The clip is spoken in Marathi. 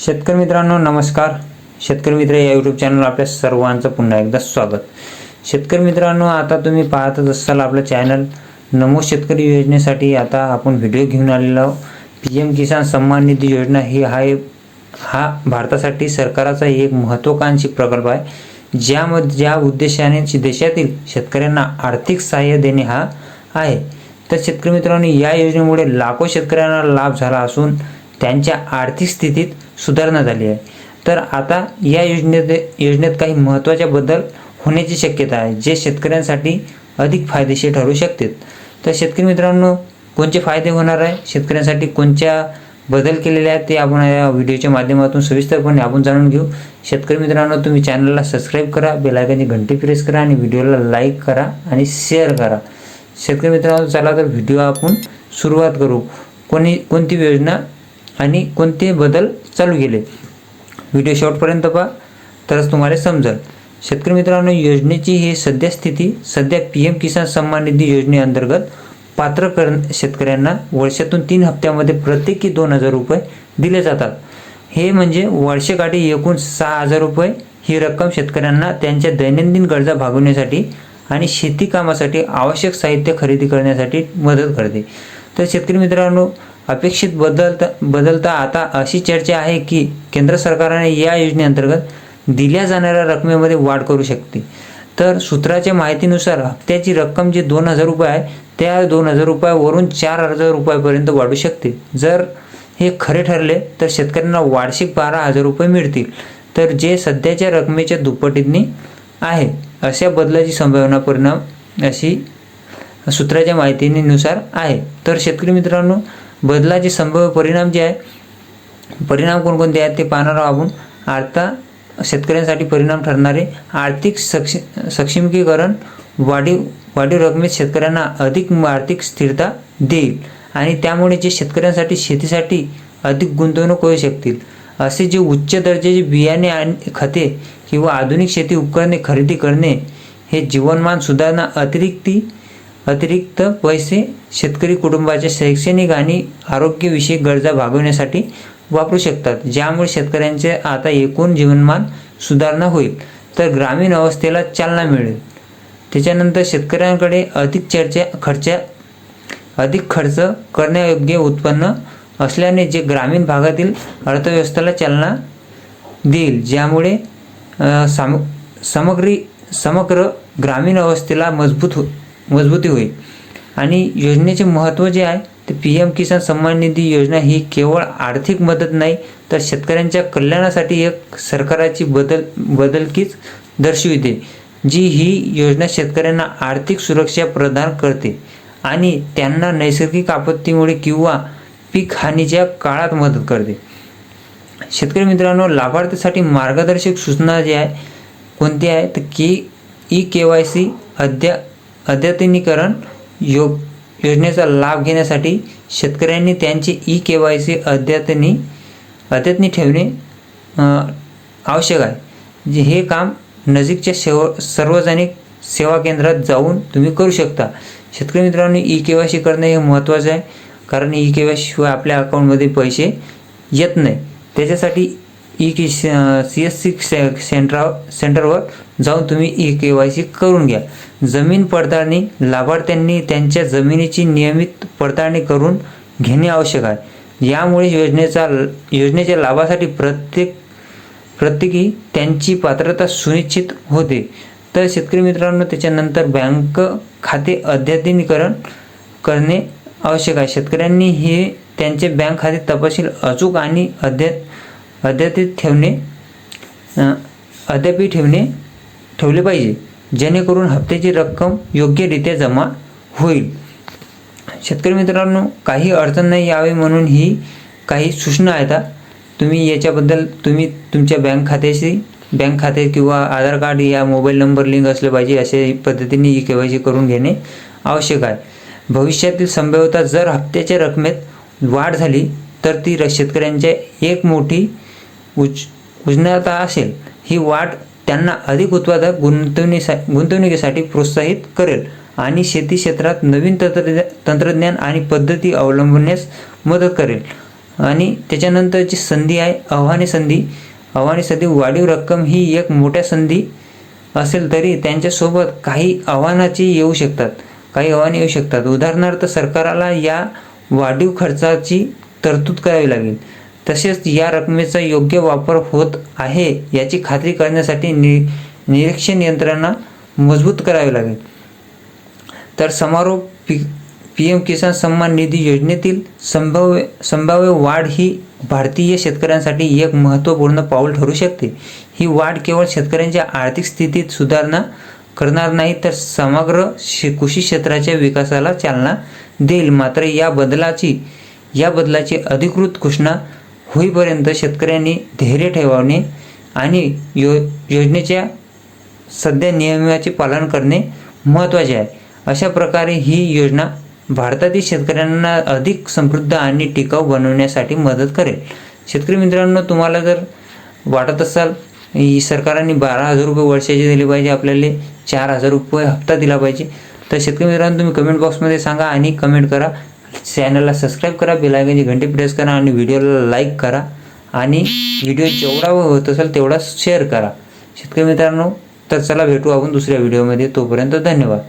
शेतकरी मित्रांनो नमस्कार. शेतकरी मित्र या यूट्यूब चॅनल आपल्या सर्वांचं पुन्हा एकदा स्वागत. शेतकरी मित्रांनो आता तुम्ही पाहतच असाल आपलं चॅनल नमो शेतकरी योजनेसाठी आता आपण व्हिडिओ घेऊन आलेलो पी एम किसान सन्मान निधी योजना ही हा एक हा भारतासाठी सरकाराचा एक महत्त्वाकांक्षी प्रकल्प आहे. ज्यामध्ये ज्या उद्देशाने देशातील शेतकऱ्यांना आर्थिक सहाय्य देणे हा आहे. तर शेतकरी मित्रांनो या योजनेमुळे लाखो शेतकऱ्यांना लाभ झाला असून त्यांच्या आर्थिक स्थितीत सुधारणा झाली आहे. तर आता या योजनेत योजनेत काही महत्त्वाच्या बदल होण्याची शक्यता आहे जे शेतकऱ्यांसाठी अधिक फायदेशीर ठरू शकतात. तर शेतकरी मित्रांनो कोणते फायदे होणार आहे? शेतकऱ्यांसाठी कोणत्या बदल केलेले आहेत ते आपण या व्हिडिओच्या माध्यमातून सविस्तरपणे आपण जाणून घेऊ. शेतकरी मित्रांनो तुम्ही चॅनलला सबस्क्राईब करा बेलायकनची घंटी प्रेस करा आणि व्हिडिओला लाईक करा आणि शेअर करा. शेतकरी मित्रांनो चला तर व्हिडिओ आपण सुरुवात करू. कोणी कोणती योजना आणि कोणते बदल चालू केले व्हिडिओ शॉर्टपर्यंत पहा. तरच तुम्हाला समजेल. शेतकरी मित्रांनो योजनेची ही सध्या स्थिती सध्या पी एम किसान सन्मान निधी योजनेअंतर्गत पात्र कर शेतकऱ्यांना वर्षातून तीन हप्त्यामध्ये प्रत्येकी दोन हजार रुपये दिले जातात. हे म्हणजे वर्षकाठी एकूण सहा हजार रुपये. ही रक्कम शेतकऱ्यांना त्यांच्या दैनंदिन गरजा भागवण्यासाठी आणि शेती कामासाठी आवश्यक साहित्य खरेदी करण्यासाठी मदत करते. तर शेतकरी मित्रांनो अपेक्षित बदलता बदलता आता अशी चर्चा आहे की केंद्र सरकारने या योजनेअंतर्गत दिल्या जाणाऱ्या रकमेमध्ये वाढ करू शकते. तर सूत्राच्या माहितीनुसार हप्त्याची रक्कम जी दोन हजार रुपये आहे त्या दोन हजार रुपयावरून चार हजार रुपयापर्यंत वाढू शकते. जर हे खरे ठरले तर शेतकऱ्यांना वार्षिक बारा हजार रुपये मिळतील. तर जे सध्याच्या रकमेच्या दुप्पटींनी आहे अशा बदलाची संभावना परिणाम अशी सूत्राच्या माहितीनुसार आहे. तर शेतकरी मित्रांनो बदलाचे संभाव्य परिणाम जे आहे परिणाम कोणकोणते आहेत ते पाहणार आहोत आपण. आता शेतकऱ्यांसाठी परिणाम ठरणारे आर्थिक सक्ष सक्षमीकरण वाढीव वाढीव रकमेत शेतकऱ्यांना अधिक आर्थिक स्थिरता देईल आणि त्यामुळे जे शेतकऱ्यांसाठी शेतीसाठी अधिक गुंतवणूक होऊ शकतील. असे जे उच्च दर्जाचे बियाणे आणि खते किंवा आधुनिक शेती उपकरणे खरेदी करणे हे जीवनमान सुधारणा अतिरिक्ती अतिरिक्त पैसे शेतकरी कुटुंबाच्या शैक्षणिक आणि आरोग्यविषयक गरजा भागवण्यासाठी वापरू शकतात ज्यामुळे शेतकऱ्यांचे आता एकूण जीवनमान सुधारणा होईल तर ग्रामीण अवस्थेला चालना मिळेल. त्याच्यानंतर शेतकऱ्यांकडे अधिक चर्चा खर्चा अधिक खर्च करण्यायोग्य उत्पन्न असल्याने जे ग्रामीण भागातील अर्थव्यवस्थेला चालना देईल ज्यामुळे साम समग्री समग्र ग्रामीण अवस्थेला मजबूत हो मजबूती होईल. आणि योजनेचे महत्त्व जे आहे ते पी एम किसान सन्मान निधी योजना ही केवळ आर्थिक मदत नाही तर शेतकऱ्यांच्या कल्याणासाठी एक सरकाराची बदल बदलकीच दर्शविते जी ही योजना शेतकऱ्यांना आर्थिक सुरक्षा प्रदान करते आणि त्यांना नैसर्गिक आपत्तीमुळे किंवा पीक हानीच्या काळात मदत करते. शेतकरी मित्रांनो लाभार्थीसाठी मार्गदर्शक सूचना जे आहे कोणती आहे? तर की ई के वाय सी अद्या अद्यतनीकरण योग योजनेचा लाभ घेण्यासाठी शेतकऱ्यांनी त्यांची ई के वाय सी अद्यतनी अद्यतनी ठेवणे आवश्यक आहे. जे हे काम नजीकच्या सेव सार्वजनिक सेवा केंद्रात जाऊन तुम्ही करू शकता. शेतकरी मित्रांनो ई के वाय सी करणे हे महत्त्वाचं आहे. कारण ई के वाय शिवाय आपल्या अकाउंटमध्ये पैसे येत नाही. त्याच्यासाठी E K C S C centre सेंटरवर जाऊन तुम्ही ई के वाय सी करून घ्या. जमीन पडताळणी लाभार्थ्यांनी त्यांच्या जमिनीची नियमित पडताळणी करून घेणे आवश्यक आहे. यामुळे योजनेचा योजनेच्या लाभासाठी प्रत्येक प्रत्येकी त्यांची पात्रता सुनिश्चित होते. तर शेतकरी मित्रांनो त्याच्यानंतर बँक खाते अद्यतनीकरण करणे आवश्यक आहे. शेतकऱ्यांनी हे त्यांचे बँक खाते तपशील अचूक आणि अद्य अद्यतित ठेवणे अद्यापी ठेवणे ठेवले पाहिजे. जेणेकरून हप्त्याची रक्कम योग्यरित्या जमा होईल. शेतकरी मित्रांनो काही अडचण नाही यावी म्हणून ही काही सूचना आहेत. तुम्ही याच्याबद्दल तुम्ही तुमच्या बँक खात्याशी बँक खाते किंवा आधार कार्ड या मोबाईल नंबर लिंक असले पाहिजे अशा पद्धतीने ई के वाय सी करून घेणे आवश्यक आहे. भविष्यातील संभाव्यता जर हप्त्याच्या रकमेत वाढ झाली तर ती शेतकऱ्यांच्या एक मोठी उच उजनता असेल. ही वाढ त्यांना अधिक उत्पादक गुंतवणीसा गुंतवणुकीसाठी प्रोत्साहित करेल आणि शेती क्षेत्रात नवीन तंत्रज्ञ तंत्रज्ञान आणि पद्धती अवलंबण्यास मदत करेल. आणि त्याच्यानंतरची संधी आहे आव्हाने संधी आव्हाने संधी वाढीव रक्कम ही एक मोठ्या संधी असेल तरी त्यांच्यासोबत काही आव्हानाची येऊ शकतात. काही आव्हाने येऊ शकतात. उदाहरणार्थ सरकाराला या वाढीव खर्चाची तरतूद करावी लागेल. तसेच या रकमेचा योग्य वापर होत आहे याची खात्री करण्यासाठी नि निरीक्षण यंत्रणा मजबूत करावी लागेल. तर समारोप पी पी एम किसान सन्मान निधी योजनेतील संभाव्य संभाव्य वाढ ही भारतीय शेतकऱ्यांसाठी एक महत्त्वपूर्ण पाऊल ठरू शकते. ही वाढ केवळ शेतकऱ्यांच्या आर्थिक स्थितीत सुधारणा करणार नाही तर समग्र शे कृषी क्षेत्राच्या विकासाला चालना देईल. मात्र या बदलाची या बदलाची अधिकृत घोषणा होईपर्यंत शेतकऱ्यांनी धैर्य ठेवावणे आणि यो योजनेच्या सध्या नियमाचे पालन करणे महत्त्वाचे आहे. अशा प्रकारे ही योजना भारतातील शेतकऱ्यांना अधिक समृद्ध आणि टिकाऊ बनवण्यासाठी मदत करेल. शेतकरी मित्रांनो तुम्हाला जर वाटत असाल ही सरकारने बारा हजार रुपये वर्षाचे दिले पाहिजे आपल्याला चार हजार रुपये हप्ता दिला पाहिजे तर शेतकरी मित्रांनो तुम्ही कमेंट बॉक्समध्ये सांगा आणि कमेंट करा. चॅनलला सबस्क्राईब करा बेलायकनची घंटी प्रेस करा आणि व्हिडिओला लाईक करा. आणि व्हिडिओ जेवढा होत असेल तेवढा शेअर करा. शेतकरी मित्रांनो तर चला भेटू आपण दुसऱ्या व्हिडिओमध्ये तोपर्यंत धन्यवाद.